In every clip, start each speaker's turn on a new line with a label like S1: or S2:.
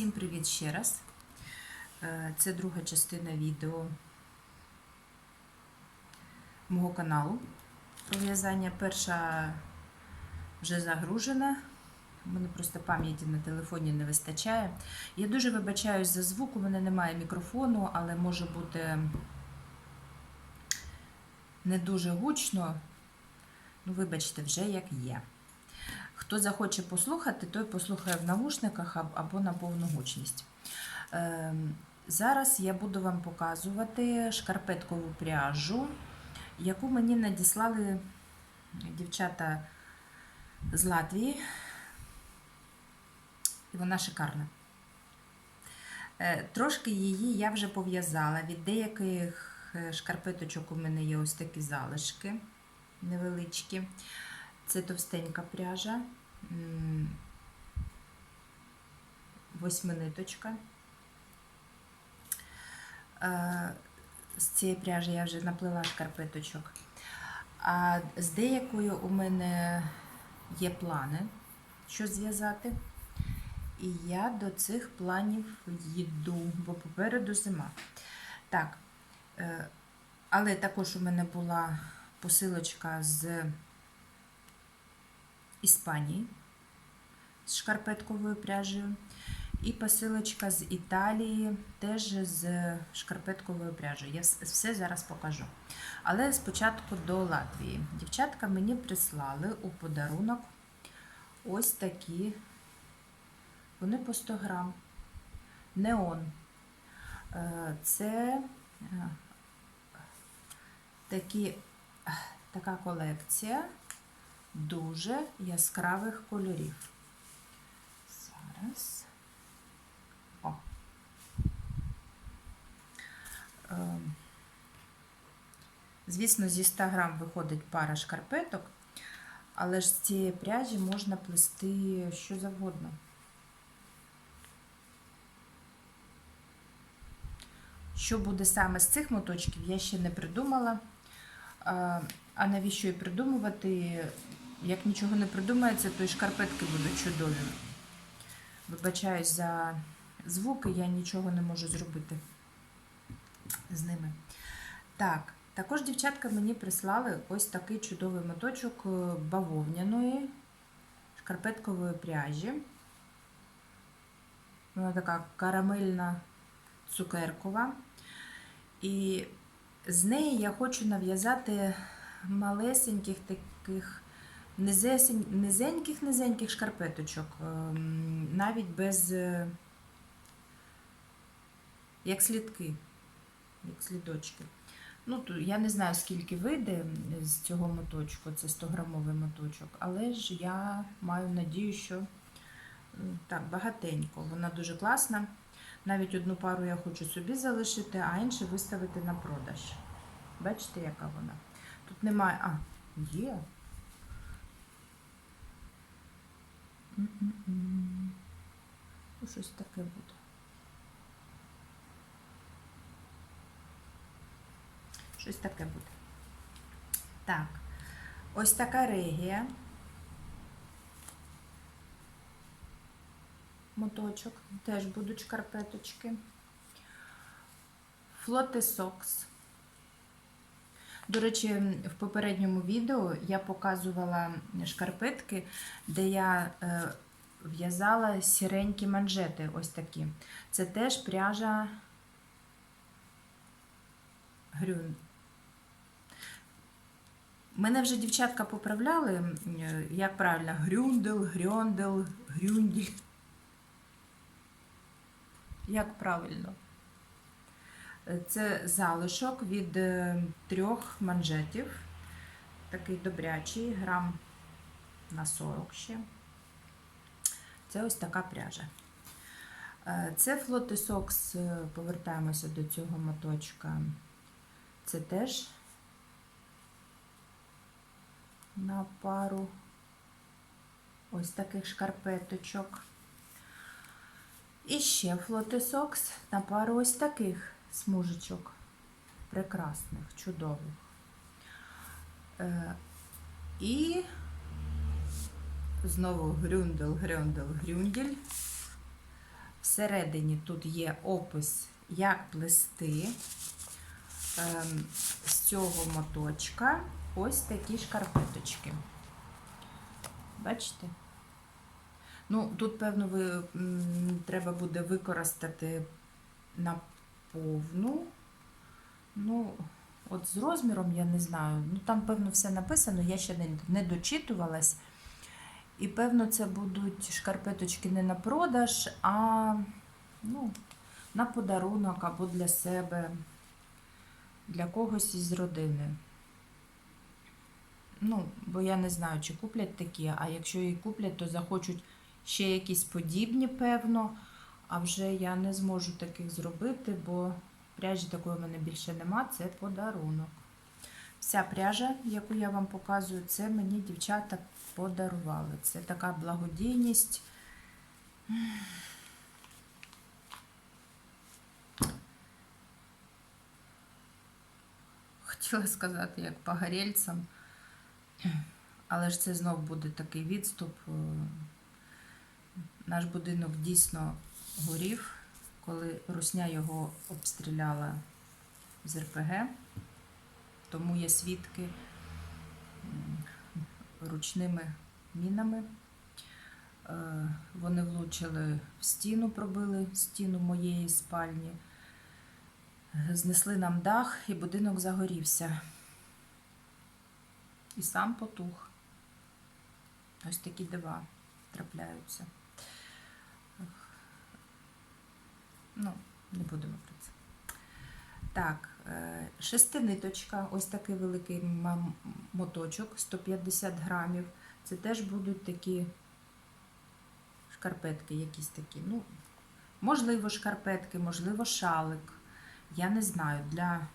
S1: Всім привіт ще раз. Е, Це друга частина відео мого каналу про в'язання. Перша вже загружена. У мене просто пам'яті на телефоні не вистачає. Я дуже вибачаюсь за звук, у мене немає мікрофону, але може бути не дуже гучно. Ну, вибачте, вже як є. Хто захоче послухати, той послухає в навушниках або на повну гучність. Ем, Зараз я буду вам показувати шкарпеткову пряжу, яку мені надіслали дівчата з Латвії. І вона шикарна. Е, Трошки її я вже пов'язала. Від деяких е, шкарпеточок у мене є ось такі залишки невеличкі. Це товстенька пряжа, восьминиточка. Е, З цієї пряжі я вже наплела шкарпеточок. А з деякою у мене є плани, що зв'язати. І я до цих планів їду, бо попереду зима. Так, е, але також у мене була посилочка з Іспанії з шкарпетковою пряжею. І посилочка з Італії теж з шкарпетковою пряжею. Я все зараз покажу. Але спочатку до Латвії. Дівчатка мені прислали у подарунок ось такі. Вони по 100 грам. Неон. Е, Це е, такі, е, така колекція дуже яскравих кольорів. Зараз. О. Ем. Звісно, зі 100 грам виходить пара шкарпеток, але ж з цієї пряжі можна плести що завгодно. Що буде саме з цих моточків, я ще не придумала. А, а навіщо і придумувати? Як нічого не придумається, то і шкарпетки будуть чудові. Вибачаюсь за звуки, я нічого не можу зробити з ними. Так, також дівчатка мені прислали ось такий чудовий моточок е, бавовняної шкарпеткової пряжі. Вона така карамельна цукеркова. І з неї я хочу нав'язати малесеньких таких низеньких-низеньких шкарпеточок, ем, навіть без е, як слідки, як слідочки. Ну, я не знаю, скільки вийде з цього моточку, це 100-грамовий моточок, але ж я маю надію, що так, багатенько. Вона дуже класна. Навіть одну пару я хочу собі залишити, а іншу виставити на продаж. Бачите, яка вона? Тут немає. А, є. М-м-м. Ну, Щось таке буде. Щось таке буде. Так, ось така регія. Моточок, теж будуть шкарпеточки. Флоти Сокс. До речі, в попередньому відео я показувала шкарпетки, де я е, в'язала сіренькі манжети, ось такі. Це теж пряжа грюн. Мене вже дівчатка поправляли, як правильно, грюндел, грьондел, грюнділь. Як правильно? Е, Це залишок від е, трьох манжетів. Такий добрячий, грам на 40 ще. Це ось така пряжа. Е, Це флоти Сокс, е, повертаємося до цього моточка. Це теж на пару ось таких шкарпеточок. І ще флоти Сокс на пару ось таких смужечок. Прекрасних, чудових. Е, і знову грюндел, грюндел, грюнділь. Всередині тут є опис, як плести ем, з цього моточка ось такі шкарпеточки. Бачите? Ну, тут, певно, ви, м, треба буде використати на повну. Ну, от з розміром я не знаю. Ну, там, певно, все написано, я ще не, не дочитувалась. І, певно, це будуть шкарпеточки не на продаж, а ну, на подарунок або для себе, для когось із родини. Ну, бо я не знаю, чи куплять такі, а якщо і куплять, то захочуть ще якісь подібні, певно. А вже я не зможу таких зробити, бо пряжі такої в мене більше нема, це подарунок. Вся пряжа, яку я вам показую, це мені дівчата подарували. Це така благодійність. Хотіла сказати, як погорельцям, але ж це знов буде такий відступ. Е, Наш будинок дійсно горів, коли Русня його обстріляла з РПГ, тому є свідки ручними мінами. Е, Вони влучили в стіну, пробили стіну моєї спальні, знесли нам дах, і будинок загорівся. І сам потух. Ось такі дива трапляються. Ну, не будемо про це. Так, е, шестиниточка, ось такий великий моточок, 150 грамів. Це теж будуть такі шкарпетки, якісь такі. Ну, можливо, шкарпетки, можливо, шалик. Я не знаю. Для,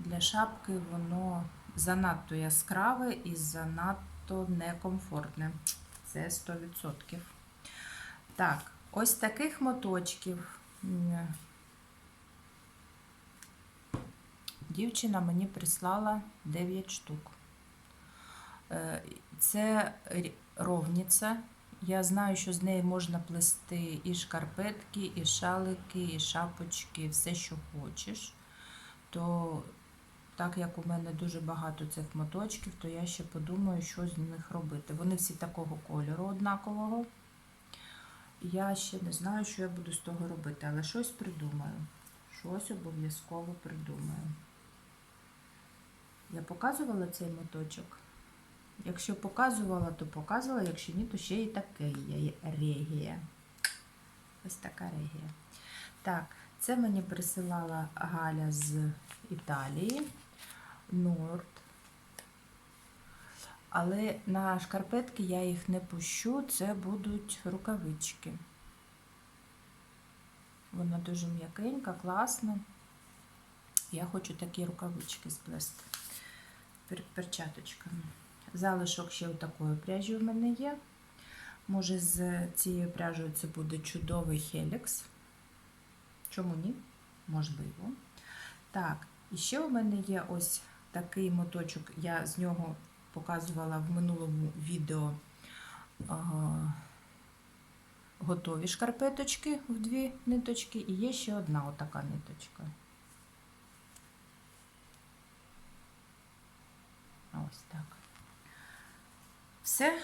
S1: для шапки воно занадто яскраве і занадто некомфортне. Це 100%. Так, ось таких моточків. Дівчина мені прислала 9 штук. Е, Це ровниця. Я знаю, що з неї можна плести і шкарпетки, і шалики, і шапочки, все, що хочеш. То так як у мене дуже багато цих моточків, то я ще подумаю, що з них робити. Вони всі такого кольору однакового. Я ще не знаю, що я буду з того робити, але щось придумаю. Щось обов'язково придумаю. Я показувала цей моточок. Якщо показувала, то показувала, якщо ні, то ще і таке є регія. Ось така регія. Так, це мені присилала Галя з Італії. Норд. Але на шкарпетки я їх не пущу, це будуть рукавички. Вона дуже м'якенька, класна. Я хочу такі рукавички сплести пер- перчаточками. Залишок ще такої пряжі в мене є. Може, з цією пряжею це буде чудовий хелікс. Чому ні? Можливо. Так, і ще у мене є ось такий моточок. Я з нього показувала в минулому відео готові шкарпеточки в дві ниточки, і є ще одна отака ниточка. Ось так. Все.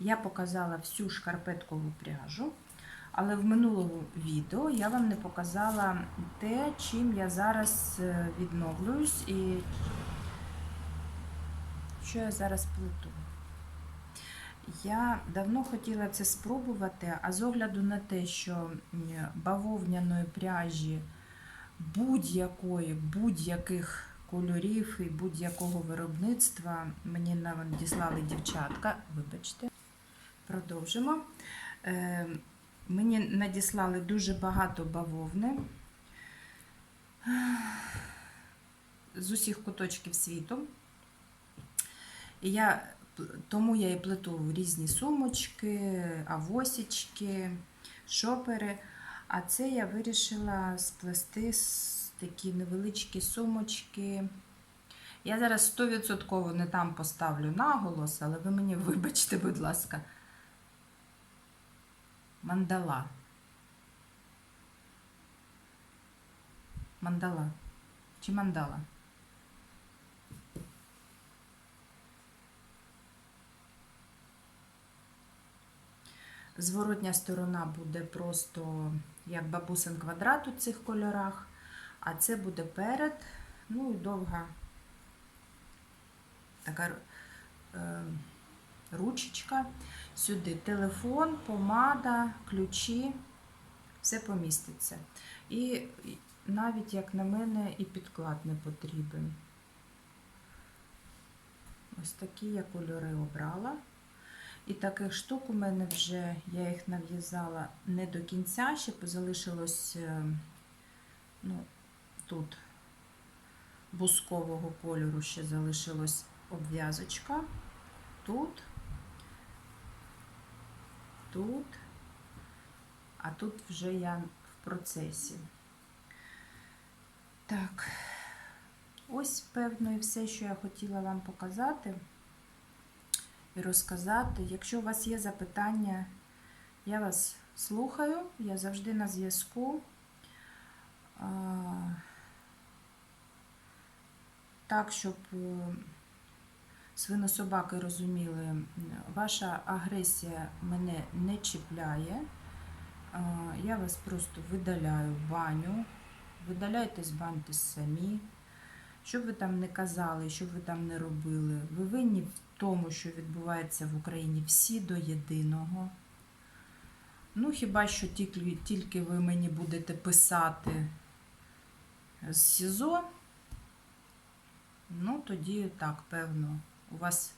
S1: Я показала всю шкарпеткову пряжу, але в минулому відео я вам не показала те, чим я зараз е, відновлююсь і що я зараз плету. Я давно хотіла це спробувати, а з огляду на те, що бавовняної пряжі будь-якої, будь-яких кольорів і будь-якого виробництва мені надіслали дівчатка. Вибачте, продовжимо. Е, Мені надіслали дуже багато бавовни з усіх куточків світу. І я, тому я і плету різні сумочки, авосічки, шопери. А це я вирішила сплести такі невеличкі сумочки. Я зараз 100% не там поставлю наголос, але ви мені вибачте, будь ласка. Мандала. Мандала. Чи мандала? Зворотня сторона буде просто як бабусин квадрат у цих кольорах, а це буде перед, ну і довга така е, ручечка. Сюди телефон, помада, ключі, все поміститься. І навіть, як на мене, і підклад не потрібен. Ось такі я кольори обрала. І таких штук у мене вже, я їх нав'язала не до кінця, ще залишилось е, ну, тут бускового кольору ще залишилась обв'язочка. Тут, тут, а тут вже я в процесі. Так, ось, певно, і все, що я хотіла вам показати і розказати. Якщо у вас є запитання, я вас слухаю, я завжди на зв'язку. Так, щоб е, свинособаки розуміли, ваша агресія мене не чіпляє. Я вас просто видаляю в баню. Видаляйтесь, баньтесь самі. Що б ви там не казали, що б ви там не робили, ви винні в тому, що відбувається в Україні всі до єдиного. Ну, хіба що тільки, тільки ви мені будете писати з СІЗО, ну тоді так, певно, у вас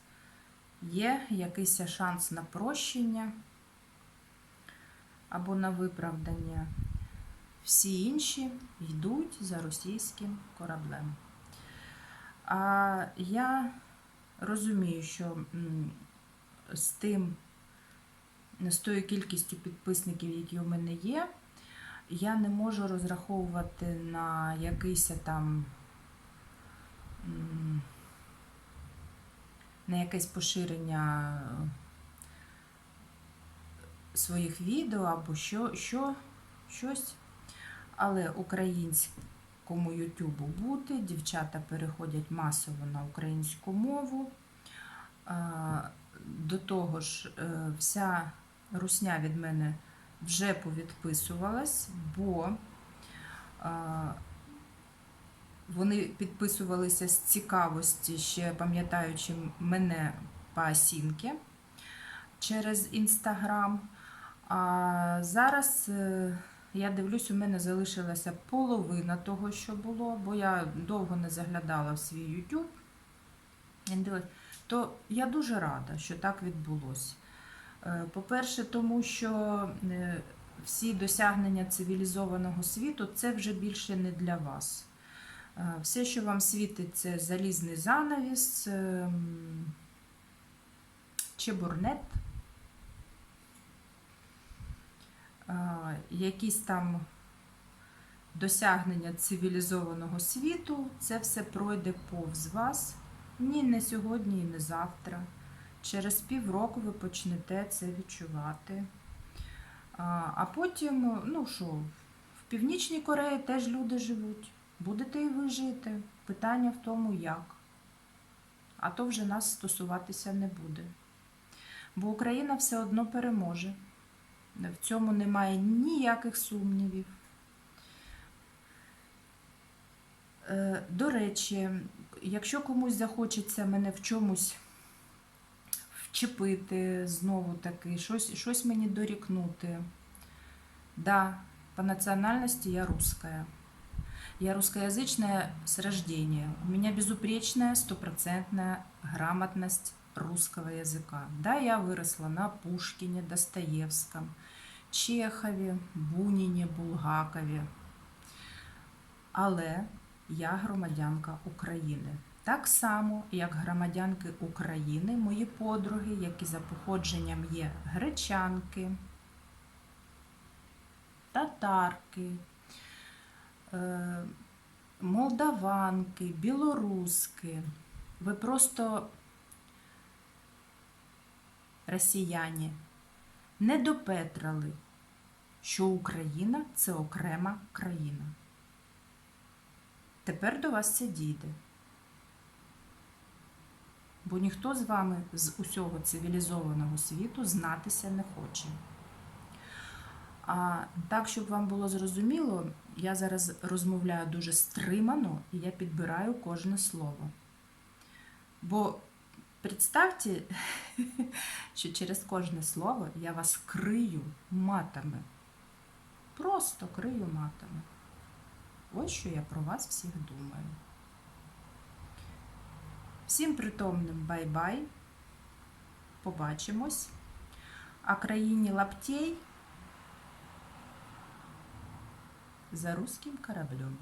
S1: є якийсь шанс на прощення або на виправдання. Всі інші йдуть за російським кораблем. А я розумію, що з тим, з тою кількістю підписників, які у мене є, я не можу розраховувати на якийсь там на якесь поширення своїх відео або що, що, щось. Але українському Ютубу бути, дівчата переходять масово на українську мову. До того ж, е, вся русня від мене вже повідписувалась, бо вони підписувалися з цікавості, ще пам'ятаючи мене пасінки через інстаграм. А зараз е, я дивлюсь, у мене залишилася половина того, що було, бо я довго не заглядала в свій YouTube. То я дуже рада, що так відбулося. Е, по-перше, тому що е, всі досягнення цивілізованого світу це вже більше не для вас. Е, все, що вам світить, це залізний занавіс, ем, чебурнет, якісь там досягнення цивілізованого світу, це все пройде повз вас. Ні, не сьогодні і не завтра. Через півроку ви почнете це відчувати. А потім, ну що, в Північній Кореї теж люди живуть. Будете і ви жити. Питання в тому, як. А то вже нас стосуватися не буде. Бо Україна все одно переможе. В цьому немає ніяких сумнівів. Е, до речі, якщо комусь захочеться мене в чомусь вчепити знову таки, щось щось мені дорікнути. Да, по национальности я русская. Я русскоязычная с рождения. У меня безупречная, стопроцентная грамотность русского языка. Да, я выросла на Пушкине, Достоевском, Чехові, Буніні, Булгакові. Але я громадянка України. Так само, як громадянки України, мої подруги, які за походженням є гречанки, татарки, е, молдаванки, білоруски. Ви просто росіяни не допетрали що Україна це окрема країна. Тепер до вас це дійде. Бо ніхто з вами з усього цивілізованого світу знатися не хоче. А так, щоб вам було зрозуміло, я зараз розмовляю дуже стримано і я підбираю кожне слово. Бо представте, що через кожне слово я вас крию матами. Просто крию матами. Ось що я про вас всіх думаю. Всім притомним бай-бай. Побачимось. А країні лаптей за русським кораблем.